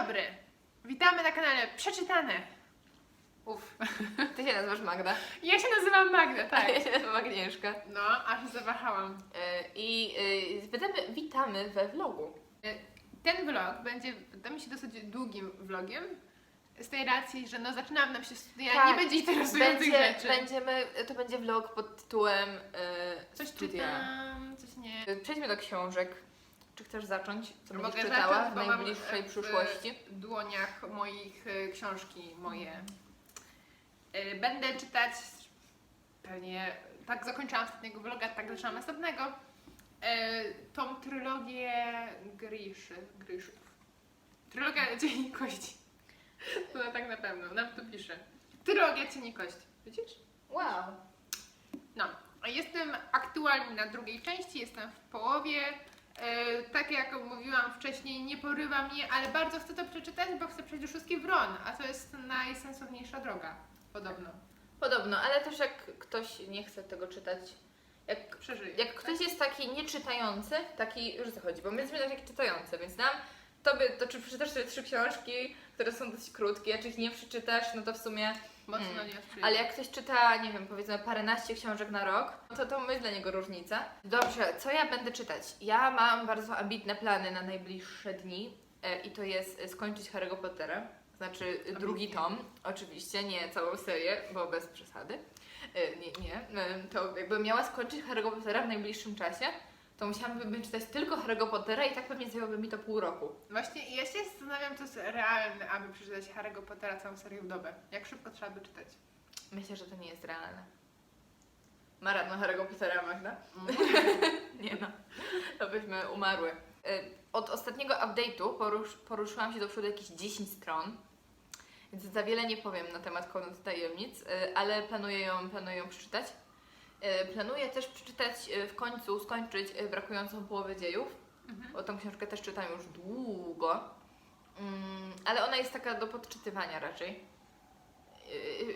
dobry. Witamy na kanale Przeczytane. Uf. Ty się nazywasz Magda. Ja się nazywam Magda, A tak. ja się nazywam Agnieszka. No, aż zawahałam. E, I e, witamy, witamy we vlogu. Ten vlog będzie, wydaje mi się, dosyć długim vlogiem. Z tej racji, że no zaczynam nam się studia, Tak. nie będzie interesujących Będzie, rzeczy. będziemy, to będzie vlog pod tytułem e, Coś studia. czytam, coś nie. E, Przejdźmy do książek. Czy chcesz zacząć? Co będziesz Mogę czytała zacząć, w bo mam, najbliższej e, w przyszłości? dłoniach moich e, książki moje. E, Będę czytać pewnie, tak zakończyłam ostatniego vloga, tak zaczęłam następnego. E, Tą trylogię Griszy, Griszów. Trylogia Cieni Kości. To tak na pewno, nam tu pisze. Trylogia Cieni Kości. Widzisz? Wow. No, jestem aktualnie na drugiej części, jestem w połowie. E, tak jak mówiłam wcześniej, nie porywa mnie, ale bardzo chcę to przeczytać, bo chcę przejść do szóstki Wron, a to jest najsensowniejsza droga, podobno. Podobno, ale też jak ktoś nie chce tego czytać, jak, jak ktoś jest taki nieczytający, taki, już o co chodzi, bo my jesteśmy też taki czytający, więc nam, tobie, to czy przeczytasz sobie trzy książki, które są dosyć krótkie, a czy ich nie przeczytasz, no to w sumie Mocno Mm. nie sprzyja. Ale jak ktoś czyta, nie wiem, powiedzmy paręnaście książek na rok, to to my dla niego różnica. Dobrze, co ja będę czytać? Ja mam bardzo ambitne plany na najbliższe dni e, i to jest e, skończyć Harry'ego Pottera. Znaczy e, drugi Ambitnie. tom, oczywiście, nie całą serię, bo bez przesady. E, Nie, nie. E, To jakbym miała skończyć Harry'ego Pottera w najbliższym czasie, to musiałabym czytać tylko Harry'ego Pottera i tak pewnie zajęłoby mi to pół roku. Właśnie ja się zastanawiam, co jest realne, aby przeczytać Harry'ego Pottera całą serię w dobę. Jak szybko trzeba by czytać? Myślę, że to nie jest realne. Maraton Harry'ego Pottera, Magda? Nie no, to byśmy umarły. Y, Od ostatniego update'u porusz, poruszyłam się do przodu jakieś 10 stron, więc za wiele nie powiem na temat Komnaty Tajemnic, y, ale planuję ją, planuję ją przeczytać. Y, Planuję też przeczytać y, w końcu, skończyć y, brakującą połowę dziejów, Mhm. bo tą książkę też czytam już długo, Mm, ale ona jest taka do podczytywania raczej.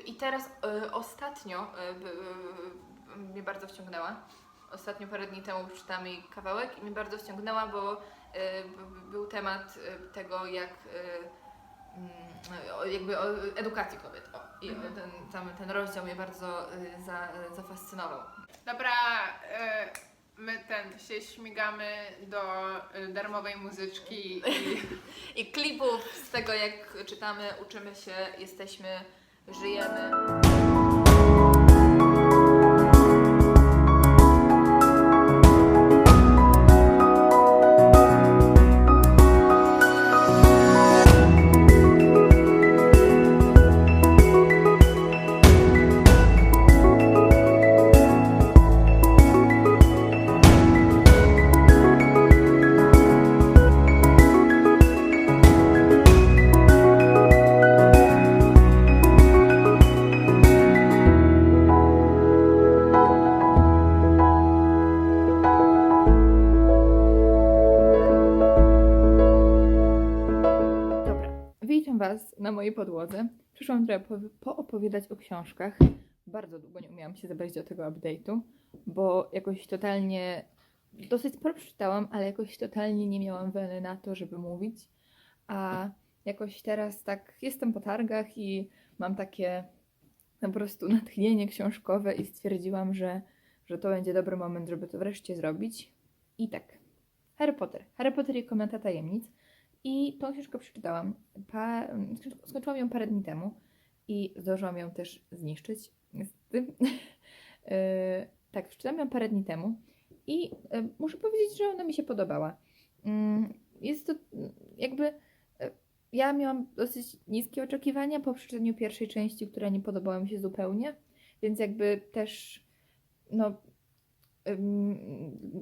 I teraz ostatnio mnie bardzo wciągnęła. Ostatnio parę dni temu przeczytałam jej kawałek i mnie bardzo wciągnęła, bo był temat tego, jak jakby o edukacji kobiet. O, I Mhm. ten, ten rozdział mnie bardzo y, za, zafascynował. Dobra, e, my ten się śmigamy do e, darmowej muzyczki i I klipów z tego, jak czytamy, uczymy się, jesteśmy, żyjemy. Mojej podłodze. Przyszłam trochę po- poopowiadać o książkach. Bardzo długo nie umiałam się zabrać do tego update'u, bo jakoś totalnie, dosyć sporo przeczytałam, ale jakoś totalnie nie miałam weny na to, żeby mówić. A jakoś teraz tak jestem po targach i mam takie po prostu natchnienie książkowe i stwierdziłam, że, że to będzie dobry moment, żeby to wreszcie zrobić. I tak, Harry Potter. Harry Potter i Komnata Tajemnic. I tą książkę przeczytałam. Pa, skończyłam ją parę dni temu i zdążyłam ją też zniszczyć. Niestety. E, tak, przeczytałam ją parę dni temu i e, muszę powiedzieć, że ona mi się podobała. Mm, Jest to mm, jakby. e, Ja miałam dosyć niskie oczekiwania po przeczytaniu pierwszej części, która nie podobała mi się zupełnie, więc jakby też. No,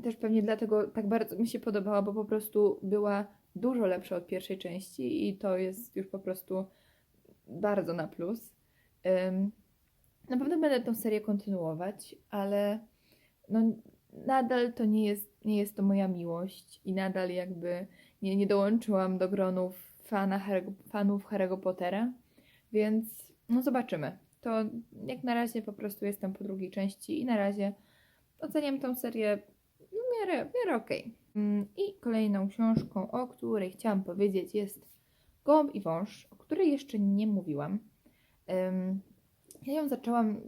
też pewnie dlatego tak bardzo mi się podobała, bo po prostu była dużo lepsza od pierwszej części i to jest już po prostu bardzo na plus. Na pewno będę tą serię kontynuować, ale no, nadal to nie jest, nie jest to moja miłość i nadal jakby nie, nie dołączyłam do gronów fana Harry'ego, fanów Harry'ego Pottera, więc no zobaczymy. To jak na razie po prostu jestem po drugiej części i na razie oceniam tą serię w miarę, miarę okej. Mm, I kolejną książką, o której chciałam powiedzieć, jest Gołąb i wąż, o której jeszcze nie mówiłam. Ja ją zaczęłam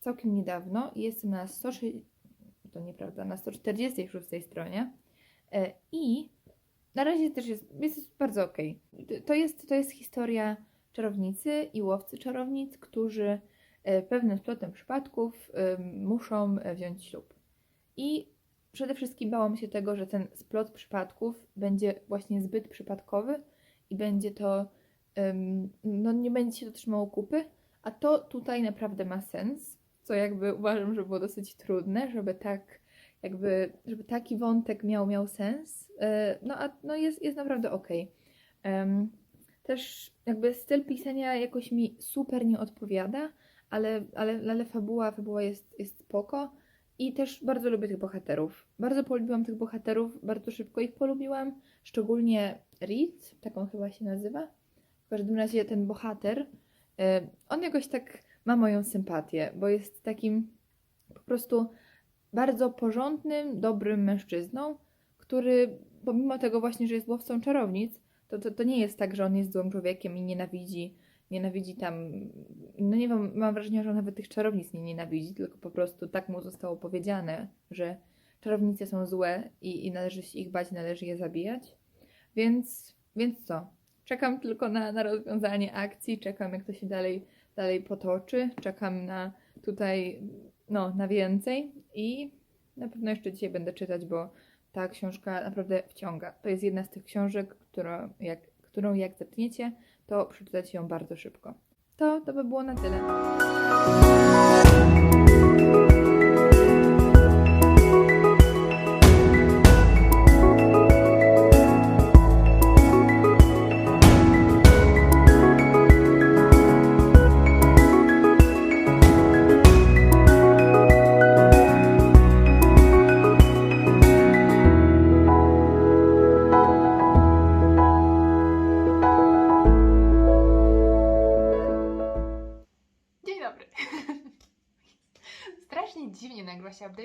całkiem niedawno i jestem na 100, to nieprawda, na 146 stronie. E, I na razie też jest, jest bardzo okej. To, jest, to jest historia czarownicy i łowcy czarownic, którzy pewnym splotem przypadków muszą e, wziąć ślub. I przede wszystkim bałam się tego, że ten splot przypadków będzie właśnie zbyt przypadkowy i będzie to, no nie będzie się to trzymało kupy, a to tutaj naprawdę ma sens, co jakby uważam, że było dosyć trudne, żeby tak jakby, żeby taki wątek miał, miał sens, E, no a no jest, jest naprawdę. Em, Też jakby styl pisania jakoś mi super nie odpowiada, ale, ale, ale fabuła, fabuła jest, jest spoko i też bardzo lubię tych bohaterów. Bardzo polubiłam tych bohaterów, bardzo szybko ich polubiłam, szczególnie Reed, tak on chyba się nazywa. W każdym razie ten bohater, e, on jakoś tak ma moją sympatię, bo jest takim po prostu bardzo porządnym, dobrym mężczyzną, który pomimo tego właśnie, że jest łowcą czarownic, to, to, to nie jest tak, że on jest złym człowiekiem i nienawidzi, nienawidzi tam, no nie wiem, mam wrażenie, że nawet tych czarownic nie nienawidzi, tylko po prostu tak mu zostało powiedziane, że czarownice są złe i, i należy się ich bać, należy je zabijać. Więc, więc co? Czekam tylko na, na rozwiązanie akcji, czekam jak to się dalej, dalej potoczy, czekam na tutaj, no, na więcej i na pewno jeszcze dzisiaj będę czytać, bo ta książka naprawdę wciąga. To jest jedna z tych książek, którą jak, którą jak zaczniecie, to przeczytacie ją bardzo szybko. To, to by było na tyle.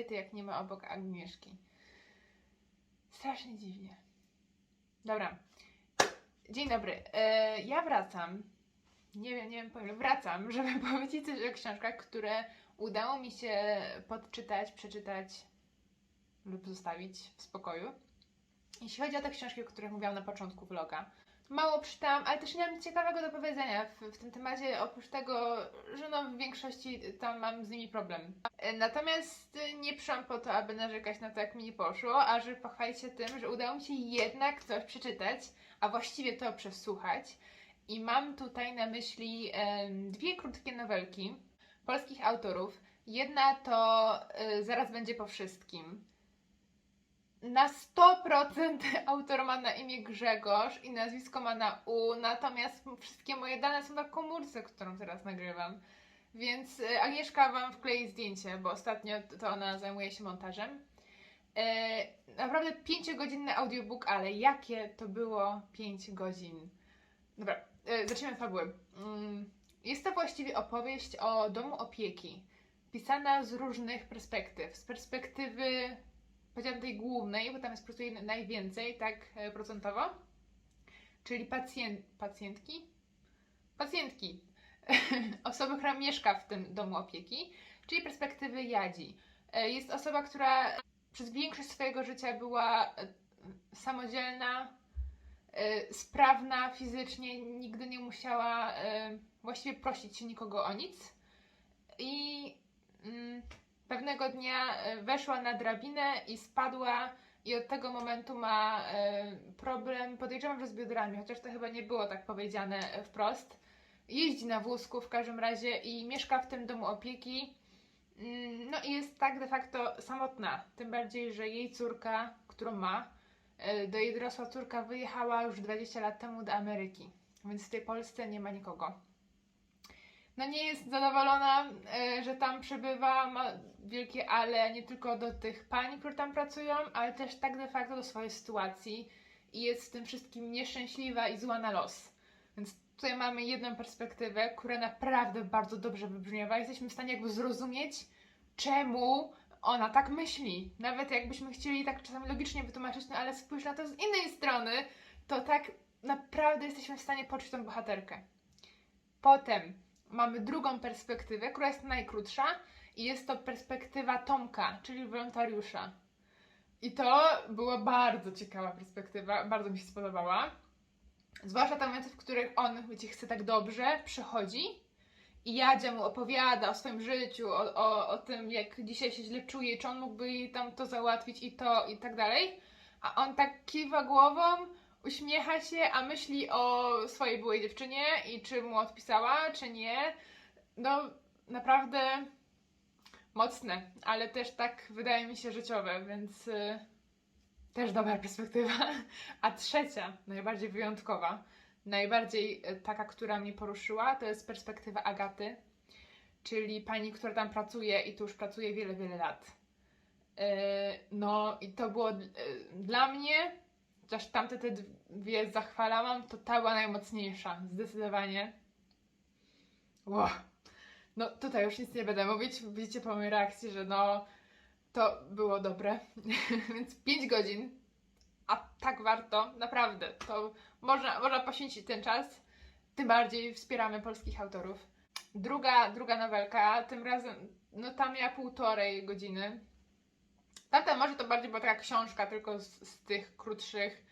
Update, jak nie ma obok Agnieszki. Strasznie dziwnie. Dobra. Dzień dobry. E, ja wracam. Nie wiem, nie wiem, powiem, wracam, żeby powiedzieć coś o książkach, które udało mi się podczytać, przeczytać lub zostawić w spokoju. Jeśli chodzi o te książki, o których mówiłam na początku vloga, mało przeczytałam, ale też nie mam ciekawego do powiedzenia w, w tym temacie, oprócz tego, że no w większości tam mam z nimi problem. E, Natomiast e, nie przyszłam po to, aby narzekać na to, jak mi nie poszło, a żeby pochwalić się tym, że udało mi się jednak coś przeczytać, a właściwie to przesłuchać. I mam tutaj na myśli em, dwie krótkie nowelki polskich autorów. Jedna to e, Zaraz będzie po wszystkim. Na 100% autor ma na imię Grzegorz i nazwisko ma na U, natomiast wszystkie moje dane są na komórce, którą teraz nagrywam. Więc e, Agnieszka Wam wklei zdjęcie, bo ostatnio to ona zajmuje się montażem. E, naprawdę 5-godzinny audiobook, ale jakie to było 5 godzin. Dobra, e, zacznijmy od fabuły. Mm, Jest to właściwie opowieść o domu opieki, pisana z różnych perspektyw. Z perspektywy powiedziałam tej głównej, bo tam jest po prostu najwięcej, tak e, procentowo, czyli pacjent, pacjentki? Pacjentki, osoby, która mieszka w tym domu opieki, czyli perspektywy Jadzi. E, Jest osoba, która przez większość swojego życia była e, samodzielna, sprawna fizycznie, nigdy nie musiała właściwie prosić się nikogo o nic. I mm, pewnego dnia e, weszła na drabinę i spadła i od tego momentu ma e, problem, podejrzewam, że z biodrami, chociaż to chyba nie było tak powiedziane e, wprost. Jeździ na wózku w każdym razie i mieszka w tym domu opieki. Mm, No i jest tak de facto samotna. Tym bardziej, że jej córka, którą ma, do jej dorosła córka wyjechała już 20 lat temu do Ameryki. Więc w tej Polsce nie ma nikogo no nie jest zadowolona, e, że tam przebywa, ma wielkie ale nie tylko do tych pań, które tam pracują, ale też tak de facto do swojej sytuacji i jest z tym wszystkim nieszczęśliwa i zła na los. Więc tutaj mamy jedną perspektywę, która naprawdę bardzo dobrze wybrzmiewa. Jesteśmy w stanie jakby zrozumieć, czemu ona tak myśli. Nawet jakbyśmy chcieli tak czasami logicznie wytłumaczyć, no ale spójrz na to z innej strony, to tak naprawdę jesteśmy w stanie poczuć tą bohaterkę. Potem mamy drugą perspektywę, która jest najkrótsza i jest to perspektywa Tomka, czyli wolontariusza. I to była bardzo ciekawa perspektywa, bardzo mi się spodobała. Zwłaszcza te momenty, w których on, wiecie, chce tak dobrze, przychodzi i Jadzia mu opowiada o swoim życiu, o, o, o tym, jak dzisiaj się źle czuje, czy on mógłby tam to załatwić i to i tak dalej. A on tak kiwa głową, uśmiecha się, a myśli o swojej byłej dziewczynie i czy mu odpisała, czy nie. No, naprawdę mocne, ale też tak wydaje mi się życiowe, więc y, też dobra perspektywa. A trzecia, najbardziej wyjątkowa, najbardziej y, taka, która mnie poruszyła, to jest perspektywa Agaty, czyli pani, która tam pracuje i tu już pracuje wiele, wiele lat. Y, No i to było y, dla mnie, chociaż tamte te dwie zachwalałam, to ta była najmocniejsza, zdecydowanie. Wow. No tutaj już nic nie będę mówić, widzicie po mojej reakcji, że no to było dobre, więc 5 godzin, a tak warto, naprawdę, to można, można poświęcić ten czas, tym bardziej wspieramy polskich autorów. Druga, druga nowelka, tym razem, no tam miała półtorej godziny. Tamta może to bardziej była taka książka, tylko z, z tych krótszych,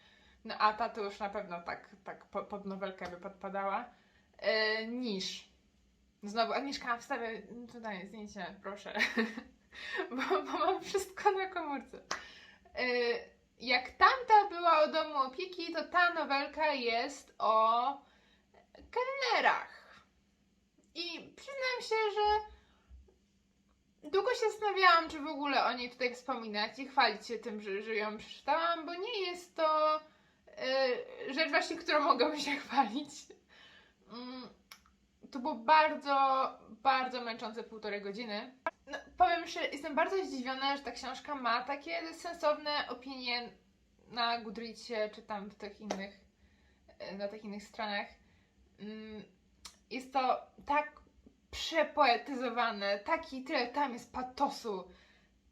no a ta to już na pewno tak, tak po- pod nowelkę by podpadała. E, niż. Znowu, Agnieszka, wstawię tutaj zdjęcie, proszę. bo, bo mam wszystko na komórce. Y, Jak tamta była o domu opieki, to ta nowelka jest o kelnerach. I przyznam się, że długo się zastanawiałam, czy w ogóle o niej tutaj wspominać i chwalić się tym, że, że ją przeczytałam, bo nie jest to y, rzecz właśnie, którą mogłabym się chwalić. Mm, to było bardzo, bardzo męczące półtorej godziny. No, powiem, że jestem bardzo zdziwiona, że ta książka ma takie sensowne opinie na Goodreadsie czy tam w tych innych, e, na tych innych stronach. Mm, Jest to tak przepoetyzowane, taki tyle tam jest patosu,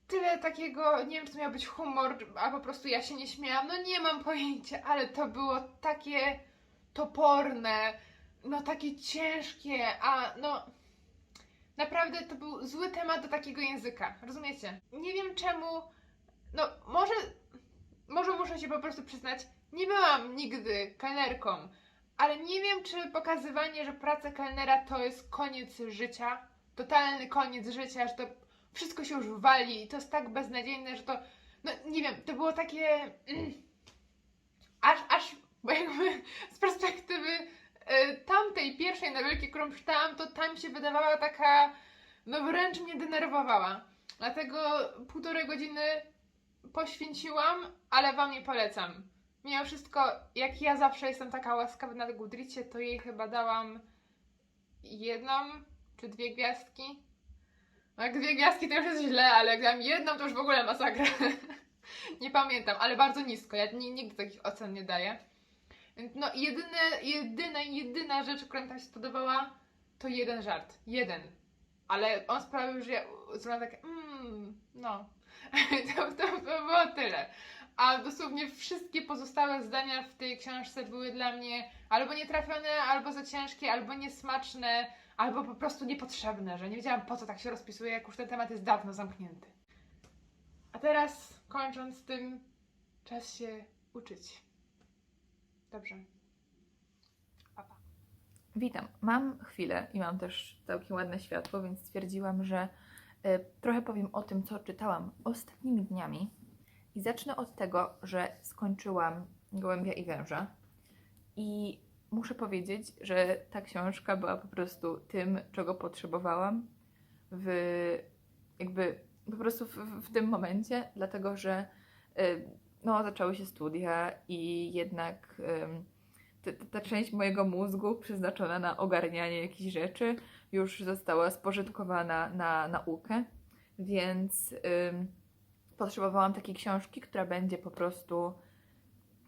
tyle takiego, nie wiem czy to miał być humor, a po prostu ja się nie śmiałam, no nie mam pojęcia, ale to było takie toporne, no takie ciężkie, a no naprawdę to był zły temat do takiego języka, rozumiecie? Nie wiem czemu, no może, może muszę się po prostu przyznać, nie byłam nigdy kelnerką, ale nie wiem czy pokazywanie, że praca kelnera to jest koniec życia, totalny koniec życia, że to wszystko się już wali i to jest tak beznadziejne, że to, no nie wiem, to było takie, mm, aż, aż, bo jakby z perspektywy e, tamtej pierwszej nowelki, którą przeczytałam, to tam się wydawała taka, no wręcz mnie denerwowała. Dlatego półtorej godziny poświęciłam, ale wam nie polecam. Mimo wszystko, jak ja zawsze jestem taka łaskawa na Goodreadsie, to jej chyba dałam jedną czy dwie gwiazdki. No jak dwie gwiazdki to już jest źle, ale jak dam jedną, to już w ogóle masakra. nie pamiętam, ale bardzo nisko. Ja ni- nigdy takich ocen nie daję. No, jedyne, jedyna, jedyna rzecz, która mi tam się spodobała, to jeden żart. Jeden. Ale on sprawił, że ja zrobiłam takie, mmm, no. to, to było tyle. A dosłownie wszystkie pozostałe zdania w tej książce były dla mnie albo nietrafione, albo za ciężkie, albo niesmaczne, albo po prostu niepotrzebne, że nie wiedziałam po co tak się rozpisuje, jak już ten temat jest dawno zamknięty. A teraz, kończąc tym, czas się uczyć. Dobrze. Pa, pa. Witam. Mam chwilę i mam też całkiem ładne światło, więc stwierdziłam, że e, trochę powiem o tym, co czytałam ostatnimi dniami. I zacznę od tego, że skończyłam Gołębia i Węża. I muszę powiedzieć, że ta książka była po prostu tym, czego potrzebowałam w jakby po prostu w, w tym momencie, dlatego że y, no, zaczęły się studia i jednak ym, t- t- ta część mojego mózgu przeznaczona na ogarnianie jakichś rzeczy już została spożytkowana na naukę, więc potrzebowałam takiej książki, która będzie po prostu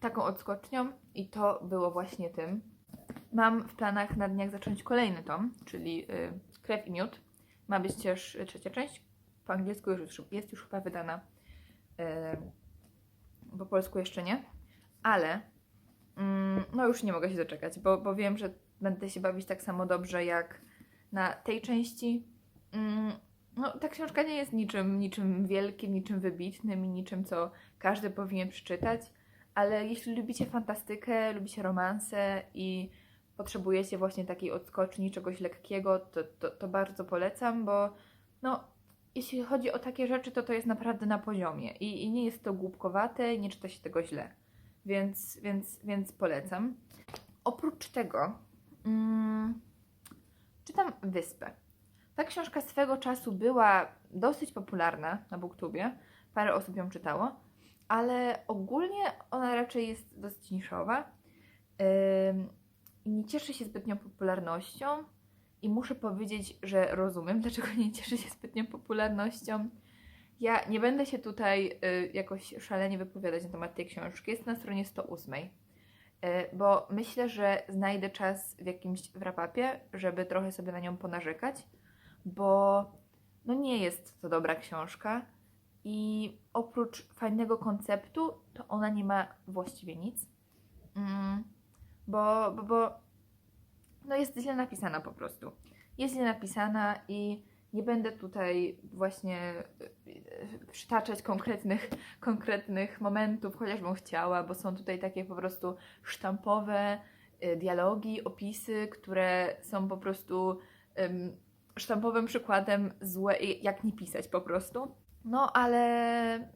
taką odskocznią i to było właśnie tym. Mam w planach na dniach zacząć kolejny tom, czyli y, Krew i Miód. Ma być też trzecia część. Po angielsku już jest, jest już chyba wydana, y, po polsku jeszcze nie, ale Mm, no już nie mogę się doczekać, bo, bo wiem, że będę się bawić tak samo dobrze jak na tej części. Mm, no ta książka nie jest niczym, niczym wielkim, niczym wybitnym i niczym, co każdy powinien przeczytać, ale jeśli lubicie fantastykę, lubicie romanse i potrzebujecie właśnie takiej odskoczni, czegoś lekkiego, to, to, to bardzo polecam, bo no, jeśli chodzi o takie rzeczy, to to jest naprawdę na poziomie i, i nie jest to głupkowate, nie czyta się tego źle, więc, więc, więc polecam. Oprócz tego mm, czytam Wyspę. Ta książka swego czasu była dosyć popularna na Booktubie, parę osób ją czytało, ale ogólnie ona raczej jest dosyć niszowa i nie cieszy się zbytnią popularnością. I muszę powiedzieć, że rozumiem, dlaczego nie cieszy się zbytnią popularnością. Ja nie będę się tutaj y, jakoś szalenie wypowiadać na temat tej książki. Jest na stronie 108. Y, bo myślę, że znajdę czas w jakimś wrapapie, żeby trochę sobie na nią ponarzekać, bo no nie jest to dobra książka i oprócz fajnego konceptu, to ona nie ma właściwie nic. Mm, bo, bo, bo no jest źle napisana po prostu. Jest źle napisana i nie będę tutaj właśnie y, przytaczać konkretnych, konkretnych momentów, chociażbym chciała, bo są tutaj takie po prostu sztampowe y, dialogi, opisy, które są po prostu ym, sztampowym przykładem złe, jak nie pisać po prostu. No ale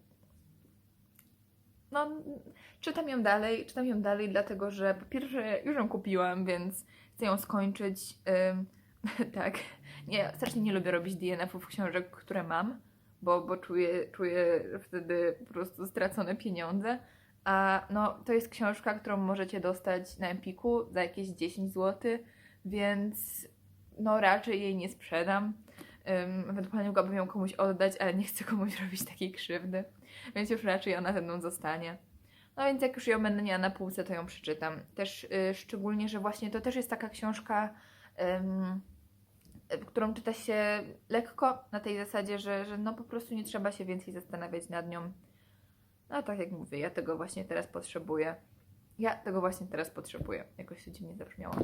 no, czytam ją dalej, czytam ją dalej, dlatego że po pierwsze już ją kupiłam, więc chcę ją skończyć. Ym, tak, nie, strasznie nie lubię robić DNF-ów książek, które mam, bo, bo czuję, czuję wtedy po prostu stracone pieniądze. A no, to jest książka, którą możecie dostać na Empiku za jakieś 10 zł, więc no raczej jej nie sprzedam. Um, ewentualnie mogłabym ją komuś oddać, ale nie chcę komuś robić takiej krzywdy, więc już raczej ona ze mną zostanie. No więc jak już ją będę miała na półce, to ją przeczytam. Też y, szczególnie, że właśnie to też jest taka książka, y, którą czyta się lekko, na tej zasadzie, że, że no po prostu nie trzeba się więcej zastanawiać nad nią. No tak jak mówię, ja tego właśnie teraz potrzebuję. Ja tego właśnie teraz potrzebuję. Jakoś to dziwnie zabrzmiało.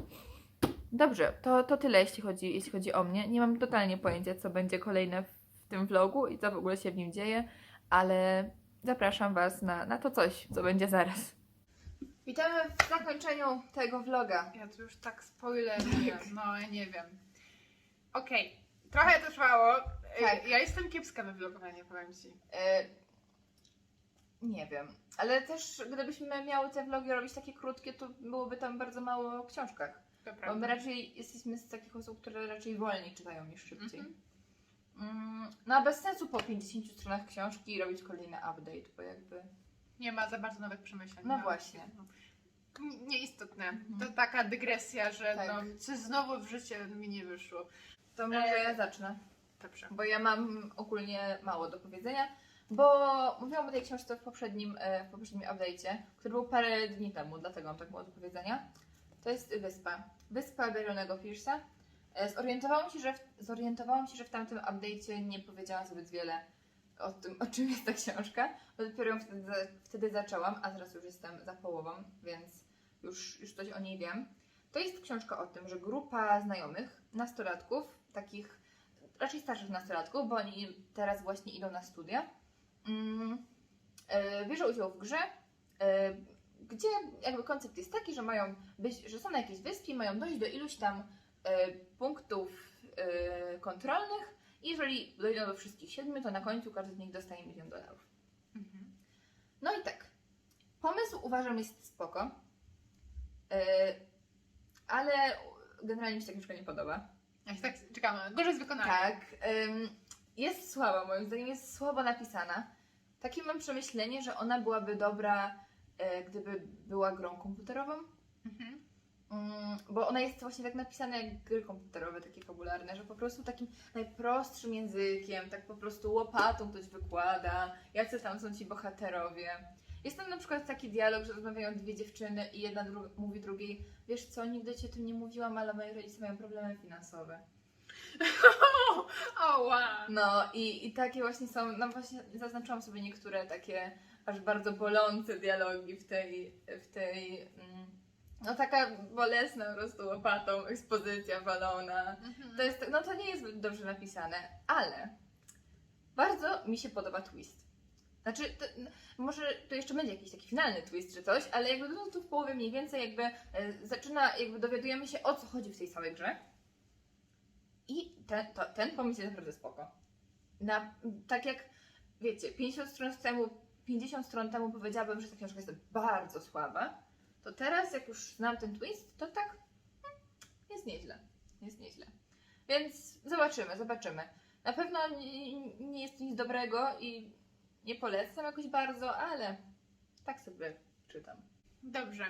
Dobrze, to, to tyle jeśli chodzi, jeśli chodzi o mnie. Nie mam totalnie pojęcia, co będzie kolejne w tym vlogu i co w ogóle się w nim dzieje, ale zapraszam Was na, na to coś, co będzie zaraz. Witamy w zakończeniu tego vloga. Ja tu już tak spoileruję, no ja nie wiem. Okej, trochę to trwało. Y, Tak. Ja jestem kiepska we vlogowaniu, powiem Ci. E, nie wiem, ale też gdybyśmy miały te vlogi robić takie krótkie, to byłoby tam bardzo mało o książkach. Bo my raczej jesteśmy z takich osób, które raczej wolniej czytają niż szybciej. Mhm. Mm, no a bez sensu po 50 stronach książki robić kolejny update, bo jakby... Nie ma za bardzo nowych przemyśleń. No właśnie. No. Nieistotne. Mhm. To taka dygresja, że Tak. no, coś znowu w życie mi nie wyszło. To może E, ja zacznę. Dobrze. bo ja mam ogólnie mało do powiedzenia, bo mówiłam o tej książce w poprzednim, e, w poprzednim update'cie, który był parę dni temu, dlatego mam tak mało do powiedzenia. To jest Wyspa. Wyspa Barionego Pierce'a. E, Zorientowałam się, że w, zorientowałam się, że w tamtym update'cie nie powiedziałam zbyt wiele o tym, o czym jest ta książka, bo dopiero wtedy, wtedy zaczęłam, a teraz już jestem za połową, więc już, już coś o niej wiem. To jest książka o tym, że grupa znajomych, nastolatków, takich raczej starszych nastolatków, bo oni teraz właśnie idą na studia, e, bierze udział w grze, e, gdzie jakby koncept jest taki, że mają być, że są na jakiejś wyspie, mają dojść do iluś tam e, punktów e, kontrolnych i jeżeli dojdą do wszystkich siedmiu, to na końcu każdy z nich dostaje milion dolarów. Mhm. No i tak, pomysł uważam jest spoko, e, ale generalnie mi się ta książka nie podoba. Ja się tak czekamy. Gorzej z wykonaniem. Tak. jest słaba, moim zdaniem jest słabo napisana. Takie mam przemyślenie, że ona byłaby dobra, gdyby była grą komputerową. Mhm. Mm, bo ona jest właśnie tak napisana jak gry komputerowe, takie fabularne, że po prostu takim najprostszym językiem, tak po prostu łopatą ktoś wykłada, jacy tam są ci bohaterowie. Jest tam na przykład taki dialog, że rozmawiają dwie dziewczyny i jedna dru- mówi drugiej, wiesz co, nigdy ci o tym nie mówiłam, ale moi rodzice mają problemy finansowe. O, wow. No i, i takie właśnie są, no właśnie zaznaczyłam sobie niektóre takie aż bardzo bolące dialogi w tej, w tej mm, no taka bolesna po prostu łopatą ekspozycja walona. Mhm. To jest, no to nie jest dobrze napisane, ale bardzo mi się podoba twist. Znaczy, to, n- może to jeszcze będzie jakiś taki finalny twist czy coś, ale jakby no, tu w połowie mniej więcej jakby e, zaczyna, jakby dowiadujemy się o co chodzi w tej całej grze. I ten, to, ten pomysł jest naprawdę spoko. Na, tak jak, wiecie, 50 stron temu, 50 stron temu powiedziałabym, że ta książka jest bardzo słaba, to teraz jak już znam ten twist, to tak hmm, jest nieźle. Jest nieźle. Więc zobaczymy, zobaczymy. Na pewno nie, jest to nic dobrego i nie polecam jakoś bardzo, ale tak sobie czytam. Dobrze.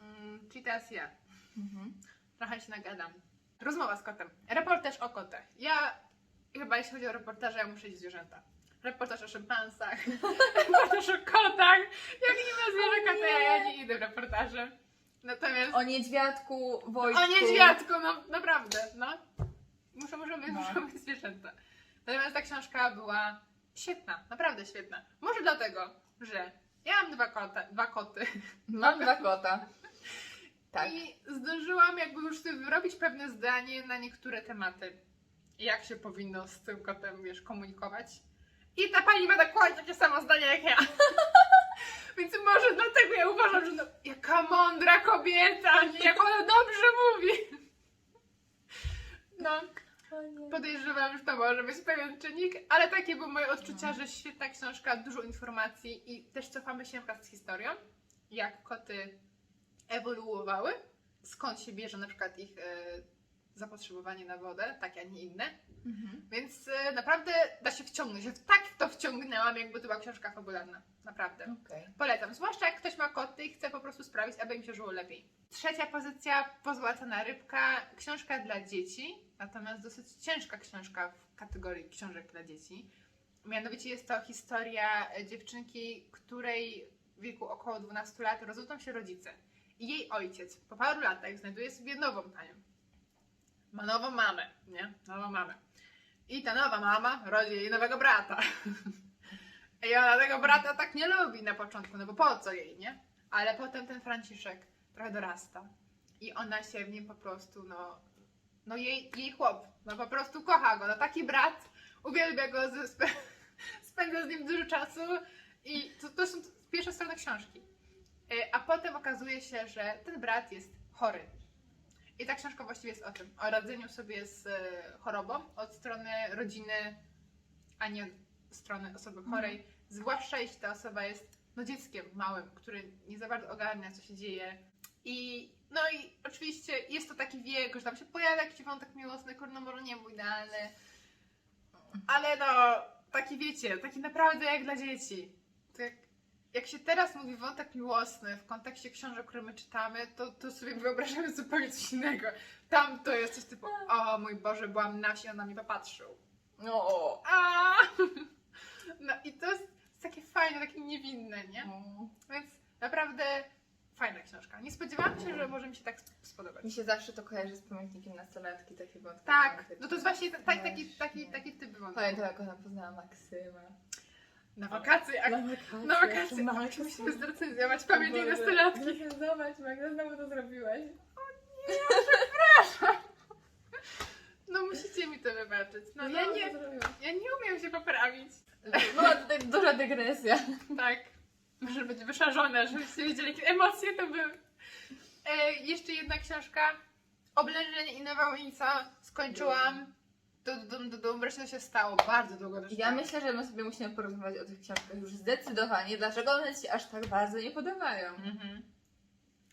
Mm, czyli teraz ja. Mhm. Trochę się nagadam. Rozmowa z kotem. Reportaż o kotach. Ja chyba jeśli chodzi o reportaże, ja muszę iść zwierzęta. Reportaż o szympansach, reportaż o kotach. Jak nie ma zwierzaka, to ja, ja nie idę w reportaże. Natomiast O niedźwiadku, Wojtku. o niedźwiadku, no naprawdę, no. Muszę, muszę, być, No. muszą być zwierzęta. Natomiast ta książka była świetna, naprawdę świetna. Może dlatego, że ja mam dwa, kota, dwa koty. Mam dwa kota. Tak. I zdążyłam jakby już sobie wyrobić pewne zdanie na niektóre tematy. Jak się powinno z tym kotem, wiesz, komunikować. I ta pani ma dokładnie takie samo zdanie jak ja. Więc może dlatego ja uważam, że no, jaka mądra kobieta, nie, jak ona dobrze mówi. No, podejrzewam, że to może być pewien czynnik, ale takie były moje odczucia, że świetna książka, dużo informacji i też cofamy się przykład z historią, jak koty ewoluowały, skąd się bierze na przykład ich e, zapotrzebowanie na wodę, takie, a nie inne. Mhm. Więc e, naprawdę da się wciągnąć. Ja tak w to wciągnęłam, jakby to była książka fabularna. Naprawdę. Okej. Polecam, zwłaszcza jak ktoś ma koty i chce po prostu sprawić, aby im się żyło lepiej. Trzecia pozycja, Pozłacana rybka, książka dla dzieci, natomiast dosyć ciężka książka w kategorii książek dla dzieci. Mianowicie jest to historia e, dziewczynki, której w wieku około 12 lat rozwiódł się rodzice. I jej ojciec po paru latach znajduje sobie nową panią. Ma nową mamę, nie? Nową mamę. I ta nowa mama rodzi jej nowego brata. I ona tego brata tak nie lubi na początku, no bo po co jej, nie? Ale potem ten Franciszek trochę dorasta. I ona się w nim po prostu, no... No jej, jej chłop, no po prostu kocha go. No taki brat, uwielbia go, spe, spędza z nim dużo czasu. I to, to są pierwsze strony książki. E, A potem okazuje się, że ten brat jest chory. I ta książka właściwie jest o tym, o radzeniu sobie z e, chorobą od strony rodziny, a nie strony osoby chorej. Zwłaszcza jeśli ta osoba jest no, dzieckiem małym, który nie za bardzo ogarnia, co się dzieje. I no i oczywiście jest to taki wiek, że tam się pojawia jakiś wątek miłosny, kurno może nie był idealny. Ale no, taki wiecie, taki naprawdę jak dla dzieci. To jak, się teraz mówi wątek miłosny w kontekście książek, które my czytamy, to, to sobie wyobrażamy zupełnie coś innego. Tam to jest coś typu, o mój Boże, byłam na wsi, on na mnie popatrzył. No. A! No i to jest takie fajne, takie niewinne, nie? Więc naprawdę fajna książka. Nie spodziewałam się, że może mi się tak spodobać. Mi się zawsze to kojarzy z pamiętnikiem nastolatki, takie wątki. Tak, no to jest właśnie ta, ta, taki, Wiesz, taki, no. taki typ wątku. Pamiętam, jak ona poznała Maksyma. Na wakacje, jak Na wakacje. na wakacje. Maksym. Musimy zrecenzjować pamiętnik nastolatki. Zobacz, Magda, znowu to zrobiłaś. No musicie mi to wybaczyć. No ja Znowu nie, ja nie umiem się poprawić. Była tutaj duża dygresja. Tak. Muszę być wyszarzona, żebyście wiedzieli, jakie emocje to były. E, jeszcze jedna książka. Oblężenie i Nawałnica. Skończyłam. Dum, dum, dum, dum. Wreszcie to się stało. Bardzo długo Ja czytałam. myślę, że my sobie musimy porozmawiać o tych książkach już zdecydowanie, dlaczego one ci aż tak bardzo nie podobają. Mhm.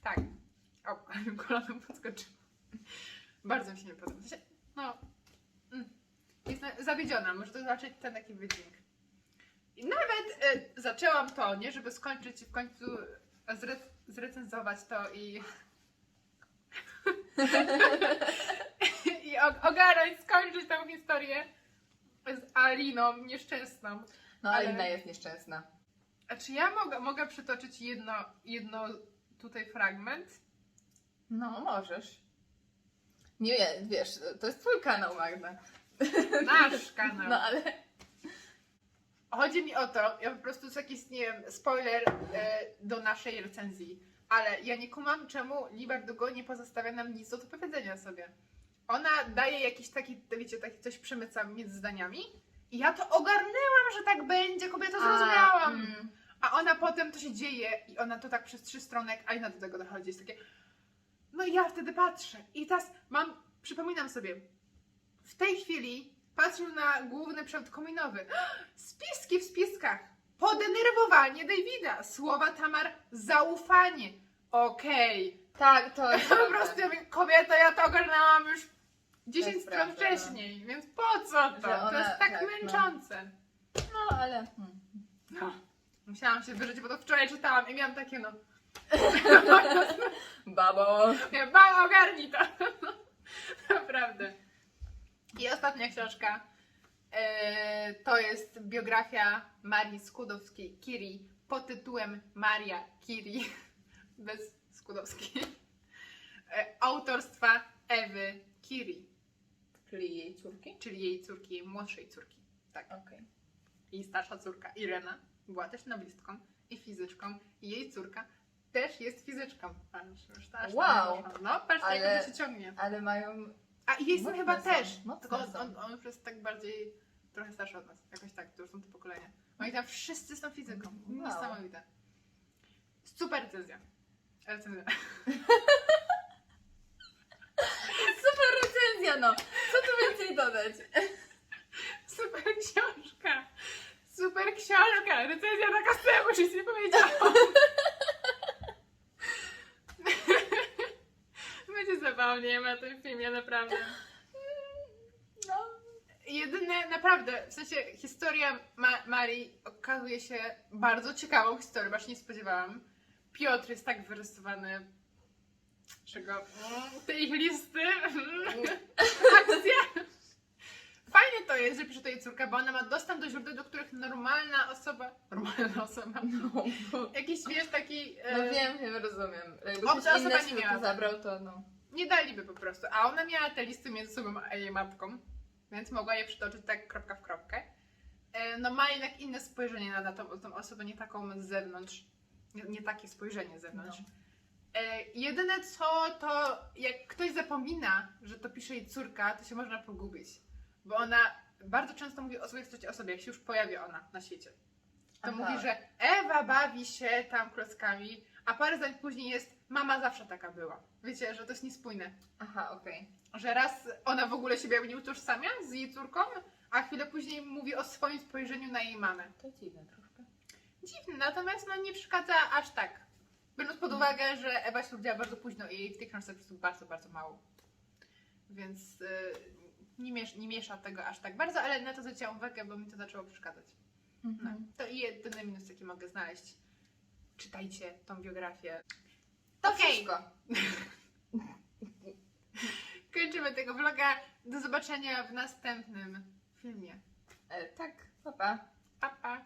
Tak. O, kolano podskoczyło. Bardzo mi się nie podoba. W sensie, No. mm, Jestem zawiedziona. Może to ten taki wydźwięk. I nawet e, zaczęłam to, nie? Żeby skończyć i w końcu zre zrecenzować to i... I ogarnąć, skończyć tą historię z Aliną nieszczęsną. No, Ale- Alina jest nieszczęsna. A czy ja mogę, mogę przytoczyć jedno, jedno tutaj fragment? No, możesz. Nie wiesz, to jest twój kanał, Magda. Nasz kanał. No, ale... Chodzi mi o to, ja po prostu jest jakiś, nie wiem, spoiler e, do naszej recenzji, ale ja nie kumam, czemu Libar Dugo nie pozostawia nam nic do powiedzenia sobie. Ona daje jakiś taki, wiecie, taki coś przemyca między zdaniami i ja to ogarnęłam, że tak będzie, kobieta zrozumiałam. mm. A ona potem to się dzieje i ona to tak przez trzy strony, a jedna do tego dochodzi. Jest takie. No i ja wtedy patrzę. I teraz mam, przypominam sobie, w tej chwili patrzę na główny przewód kominowy. Spiski w spiskach. Podenerwowanie Davida. Słowa Tamar, zaufanie. Okej. Tak, to jest Po prawda. prostu ja mówię, kobieta, ja to ogarnęłam już 10 jest stron prawda, no. wcześniej, więc po co to? Że to ona- jest tak, tak, no. męczące. No, ale... Hmm. No. Musiałam się wyżyć, bo to wczoraj czytałam i miałam takie no. Babo. Nie, mama, ogarnij to. Naprawdę. I ostatnia książka to jest biografia Marii Skłodowskiej-Curie pod tytułem Maria Curie bez Skłodowskiej. E, autorstwa Ewy Curie, Czyli jej córki? czyli jej córki, jej młodszej córki. Tak. Okej. Jej starsza córka Irena była też noblistką i fizyczką. I jej córka też jest fizyczką. Aż tam Wow. No, patrz, Ale- jak to się ciągnie. Ale mają... A i syn Mocne chyba są, też. mocne Tylko on, są. on, on już jest tak bardziej trochę starszy od nas. Jakoś tak, to już są te pokolenia. Oni tam wszyscy są fizyką. Wow. Niesamowite. Super recenzja. Recenzja. Super recenzja, no! Co tu więcej dodać? Super książka. Super książka. Recenzja na kastemu, już nic nie powiedziałam. Zabawnie na tym filmie, naprawdę. No. Jedyne, naprawdę, w sensie historia Ma- Marii okazuje się bardzo ciekawą historią, bo aż nie spodziewałam. Piotr jest tak wyrysowany, czego mm, te ich listy, mm, akcja. Fajne to jest, że pisze to jej córka, bo ona ma dostęp do źródeł, do których normalna osoba, normalna osoba, No, jakiś wiesz taki, e, no wiem, wiem, rozumiem. Jakby Obca ktoś inny osoba nie sobie miała. to zabrał, to no. Nie daliby po prostu. A ona miała te listy między sobą a jej matką, więc mogła je przytoczyć tak kropka w kropkę. E, No ma jednak inne spojrzenie na tą, tą osobę, nie taką z zewnątrz. Nie, nie takie spojrzenie z zewnątrz. No. E, jedyne co to, jak ktoś zapomina, że to pisze jej córka, to się można pogubić. Bo ona bardzo często mówi o swojej trzeciej osobie, jak się już pojawi ona na świecie. To Aha. mówi, że Ewa bawi się tam klockami, a parę zdań później jest mama zawsze taka była. Wiecie, że to jest niespójne. Aha, okej. Że raz ona w ogóle siebie nie utożsamia z jej córką, a chwilę później mówi o swoim spojrzeniu na jej mamę. To dziwne troszkę. Dziwne, natomiast no nie przeszkadza aż tak. Biorąc pod uwagę, że Ewa się urodziła bardzo późno i jej w tej książce po prostu bardzo, bardzo mało. Więc y, nie, miesz, nie miesza tego aż tak bardzo, ale na to zwróciłam uwagę, bo mi to zaczęło przeszkadzać. No, Mhm. to i jedyny minus, jaki mogę znaleźć. Czytajcie tą biografię. To Okej. wszystko. Kończymy tego vloga. Do zobaczenia w następnym filmie. E, tak, pa pa. Pa, pa.